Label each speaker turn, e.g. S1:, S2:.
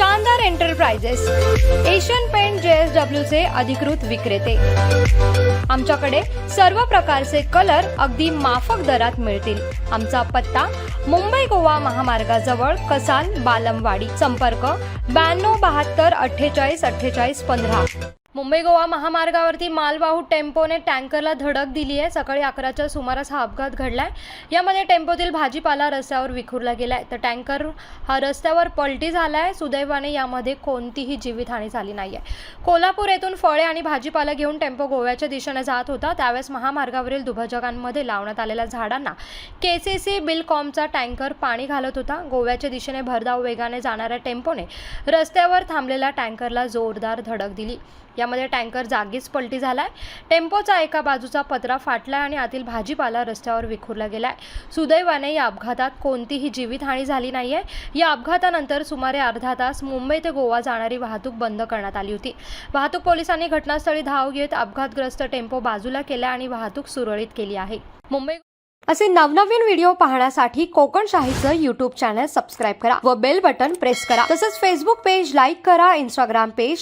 S1: Enterprises Asian paint JSW चे अधिकृत विक्रेते. आमच्याकडे सर्व प्रकारचे कलर अगदी माफक दरात मिळतील. आमचा पत्ता मुंबई गोवा महामार्गाजवळ कसाल बालमवाडी संपर्क ब्याण्णव बहात्तर अठ्ठेचाळीस अठ्ठेचाळीस पंधरा. मुंबई गोवा महामार्गावरती मालवाहू टेम्पोने टँकरला धडक दिली आहे. सकाळी अकराच्या सुमारास हा अपघात घडला आहे यामध्ये टेम्पोतील भाजीपाला रस्त्यावर विखुरला गेला आहे तर टँकर हा रस्त्यावर पलटी झाला आहे सुदैवाने यामध्ये कोणतीही जीवितहानी झाली नाही आहे कोल्हापूर येथून फळे आणि भाजीपाला घेऊन टेम्पो गोव्याच्या दिशेने जात होता. त्यावेळेस महामार्गावरील दुभाजकांमध्ये लावण्यात आलेल्या झाडांना के सी सी बिलकॉमचा टँकर पाणी घालत होता. गोव्याच्या दिशेने भरधाव वेगाने जाणाऱ्या टेम्पोने रस्त्यावर थांबलेल्या टँकरला जोरदार धडक दिली. यामध्ये टँकर जागीच पलटी झालाय. टेम्पोचा एका बाजूचा पत्रा फाटलाय आणि आतील भाजीपाला रस्त्यावर विखुरला गेलाय. सुदैवाने या अपघातात कोणतीही जीवितहानी झाली नाही आहे या अपघातानंतर सुमारे अर्धा तास मुंबई ते गोवा जाणारी वाहतूक बंद करण्यात आली होती. वाहतूक पोलिसांनी घटनास्थळी धाव घेत अपघातग्रस्त टेम्पो बाजूला केला आणि वाहतूक सुरळीत केली आहे. मुंबई असे नवनवीन व्हिडिओ पाहण्यासाठी कोकणशाहीचं यूट्यूब चॅनल सबस्क्राईब करा व बेल बटन प्रेस करा. तसंच फेसबुक पेज लाईक करा इंस्टाग्राम पेज